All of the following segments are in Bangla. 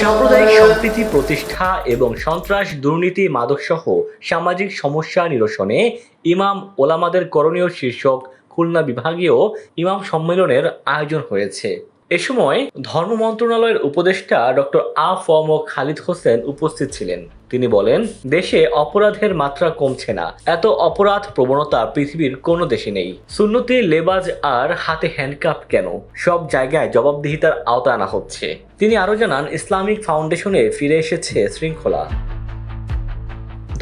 সাম্প্রদায়িক সম্প্রীতি প্রতিষ্ঠা এবং সন্ত্রাস, দুর্নীতি, মাদকসহ সামাজিক সমস্যা নিরসনে ইমাম ওলামাদের করণীয় শীর্ষক খুলনা বিভাগীয় ইমাম সম্মেলনের আয়োজন হয়েছে। এ সময় ধর্ম মন্ত্রণালয়ের উপদেষ্টা ডক্টর আ ফম খালিদ হোসেন উপস্থিত ছিলেন। তিনি বলেন, দেশে অপরাধের মাত্রা কমছে না। এত অপরাধ প্রবণতা পৃথিবীর কোনো দেশে নেই। সুন্নতি, লেবাজ আর হাতে হ্যান্ডকাপ কেন? সব জায়গায় জবাবদিহিতার আওতা আনা হচ্ছে। তিনি আরও জানান, ইসলামিক ফাউন্ডেশনে ফিরে এসেছে শৃঙ্খলা।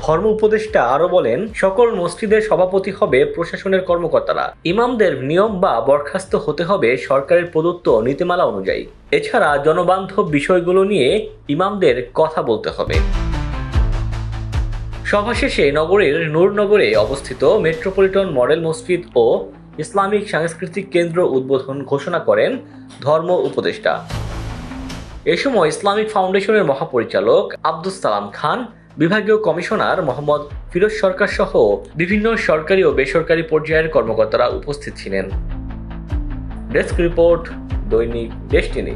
ধর্ম উপদেষ্টা আরও বলেন, সকল মসজিদের সভাপতি হবে প্রশাসনের কর্মকর্তারা। ইমামদের নিয়ম বা বরখাস্ত হতে হবে সরকারের প্রদত্ত নীতিমালা অনুযায়ী। এছাড়া জনবান্ধব বিষয়গুলো নিয়ে ইমামদের কথা বলতে হবে। সভা শেষে নগরের নূরনগরে অবস্থিত মেট্রোপলিটন মডেল মসজিদ ও ইসলামিক সাংস্কৃতিক কেন্দ্র উদ্বোধন ঘোষণা করেন ধর্ম উপদেষ্টা। এ সময় ইসলামিক ফাউন্ডেশনের মহাপরিচালক আব্দুস সালাম খান বিভাগীয় কমিশনার মোহাম্মদ ফিরোজ সরকার সহ বিভিন্ন সরকারি ও বেসরকারি পর্যায়ের কর্মকর্তারা উপস্থিত ছিলেন। Desk report Dainik Destiny.